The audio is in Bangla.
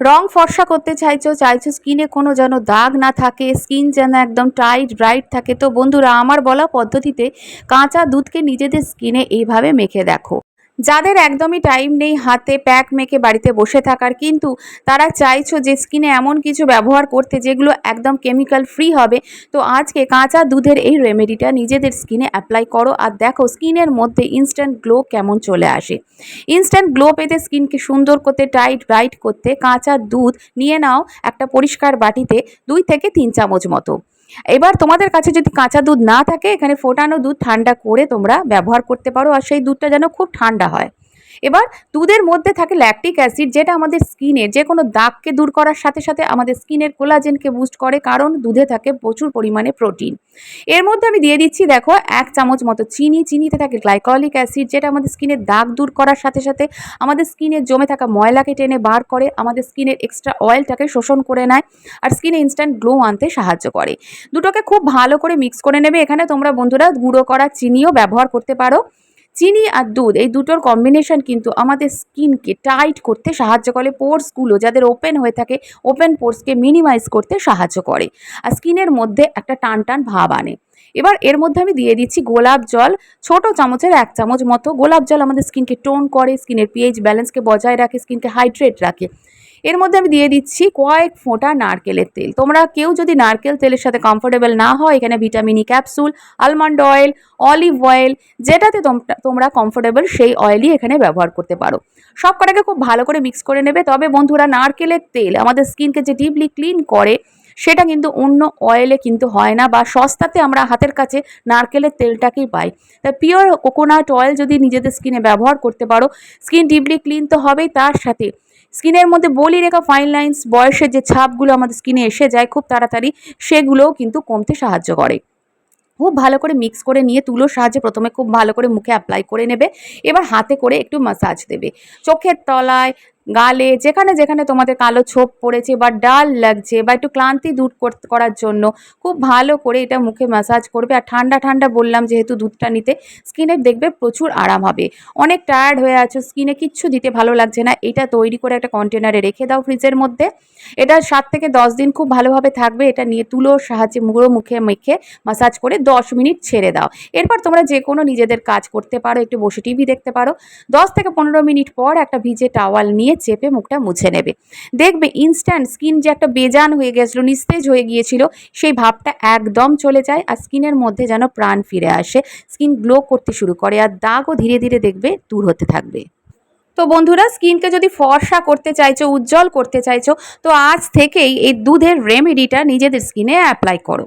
রং ফর্সা করতে চাইছো চাইছো স্কিনে কোনো যেন দাগ না থাকে, স্কিন যেন একদম টাইট ব্রাইট থাকে। তো বন্ধুরা, আমার বলা পদ্ধতিতে কাঁচা দুধকে নিজেদের স্কিনে এইভাবে মেখে দেখো। যাদের একদমই টাইম নেই হাতে প্যাক মেখে বাড়িতে বসে থাকার, কিন্তু তারা চাইছো যে স্কিনে এমন কিছু ব্যবহার করতে যেগুলো একদম কেমিক্যাল ফ্রি হবে, তো আজকে কাঁচা দুধের এই রেমেডিটা নিজেদের স্কিনে অ্যাপ্লাই করো আর দেখো স্কিনের মধ্যে ইনস্ট্যান্ট গ্লো কেমন চলে আসে। ইনস্ট্যান্ট গ্লো পেতে স্কিনকে সুন্দর করতে টাইট ব্রাইট করতে কাঁচা দুধ নিয়ে নাও একটা পরিষ্কার বাটিতে দুই থেকে তিন চামচ মতো। এবার তোমাদের কাছে যদি কাঁচা দুধ না থাকে, এখানে ফোটানো দুধ ঠান্ডা করে তোমরা ব্যবহার করতে পারো, আর সেই দুধটা যেন খুব ঠান্ডা হয়। এবার দুধের মধ্যে থাকে ল্যাকটিক অ্যাসিড যেটা আমাদের স্কিনের যে কোনো দাগকে দূর করার সাথে সাথে আমাদের স্কিনের কোলাজেনকে বুস্ট করে, কারণ দুধে থাকে প্রচুর পরিমাণে প্রোটিন এর মধ্যে আমি দিয়ে দিচ্ছি, দেখো, এক চামচ মতো চিনি। চিনিতে থাকে গ্লাইকলিক অ্যাসিড যেটা আমাদের স্কিনের দাগ দূর করার সাথে সাথে আমাদের স্কিনের জমে থাকা ময়লাকে টেনে বার করে, আমাদের স্কিনের এক্সট্রা অয়েলটাকে শোষণ করে নেয় আর স্কিনে ইনস্ট্যান্ট গ্লো আনতে সাহায্য করে। দুটোকে খুব ভালো করে মিক্স করে নেবে। এখানে তোমরা বন্ধুরা গুঁড়ো করা চিনিও ব্যবহার করতে পারো। চিনি আর দুধ, এই দুটোর কম্বিনেশন কিন্তু আমাদের স্কিনকে টাইট করতে সাহায্য করে। পোর্সগুলো যাদের ওপেন হয়ে থাকে ওপেন পোর্সকে মিনিমাইজ করতে সাহায্য করে। আর স্কিনের মধ্যে একটা টান টান ভাব আনে। এবার এর মধ্যে আমি দিয়ে দিচ্ছি গোলাপ জল। ছোট চামচের এক চামচ মতো গোলাপ জল আমাদের স্কিনকে টোন করে স্কিনের পিএইচ ব্যালেন্সকে বজায় রাখে স্কিনকে হাইড্রেট রাখে। এর মধ্যে আমি দিয়ে দিচ্ছি কয়েক ফোঁটা নারকেলের তেল। তোমরা কেউ যদি নারকেল তেলের সাথে কমফোর্টেবল না হয়, এখানে vitamin E capsule almond oil olive oil যেটাতে তোমরা কমফোর্টেবল সেই অয়েলই এখানে ব্যবহার করতে পারো। সব কটাকে খুব ভালো করে মিক্স করে নেবে। তবে বন্ধুরা, নারকেলের তেল আমাদের স্কিনকে যে ডিপলি ক্লিন করে, সেটা কিন্তু অন্য অয়েলে কিন্তু হয় না বা সস্তাতে আমরা হাতের কাছে নারকেলের তেলটাকেই পাই। তাই পিওর কোকোনাট অয়েল যদি নিজেদের স্কিনে ব্যবহার করতে পারো স্কিন ডিপলি ক্লিন তো হবেই। তার সাথে স্কিনের মধ্যে বলি রেখা ফাইন লাইন্স বয়সের যে ছাপগুলো আমাদের স্কিনে এসে যায় খুব তাড়াতাড়ি, সেগুলোও কিন্তু কমতে সাহায্য করে। খুব ভালো করে মিক্স করে নিয়ে তুলোর সাহায্যে প্রথমে খুব ভালো করে মুখে অ্যাপ্লাই করে নেবে, এবার হাতে করে একটু মাসাজ দেবে। চোখের তলায় গালে, যেখানে যেখানে তোমাদের কালো ছোপ পড়েছে বা ডাল লাগছে বা একটু ক্লান্তি দূর করার জন্য খুব ভালো করে এটা মুখে ম্যাসাজ করবে। আর ঠান্ডা ঠান্ডা বললাম যেহেতু দুধটা নিতে স্কিনের দেখবে প্রচুর আরাম হবে। অনেক টায়ার্ড হয়ে আছো স্কিনে কিচ্ছু দিতে ভালো লাগছে না। এটা তৈরি করে একটা কন্টেনারে রেখে দাও ফ্রিজের মধ্যে। এটা সাত থেকে দশ দিন খুব ভালোভাবে থাকবে। এটা নিয়ে তুলোর সাহায্যে মুড়ো মুখে মেখে মাসাজ করে দশ মিনিট ছেড়ে দাও। এরপর তোমরা যে কোনো নিজেদের কাজ করতে পারো, একটু বসে টিভি দেখতে পারো। দশ থেকে পনেরো মিনিট পর একটা ভিজে টাওয়াল নিয়ে চেপে মুখটা মুছে নেবে। দেখবে ইনস্ট্যান্ট স্কিন যে একটা বেজান হয়ে গেছিল, নিস্তেজ হয়ে গিয়েছিল, সেই ভাবটা একদম চলে যায় আর স্কিনের মধ্যে যেন প্রাণ ফিরে আসে। স্কিন গ্লো করতে শুরু করে আর দাগও ধীরে ধীরে দেখবে দূর হতে থাকবে। তো বন্ধুরা স্কিনকে যদি ফর্সা করতে চাইছো, উজ্জ্বল করতে চাইছো, তো আজ থেকেই এই দুধের রেমেডিটা নিজেদের স্কিনে অ্যাপ্লাই করো।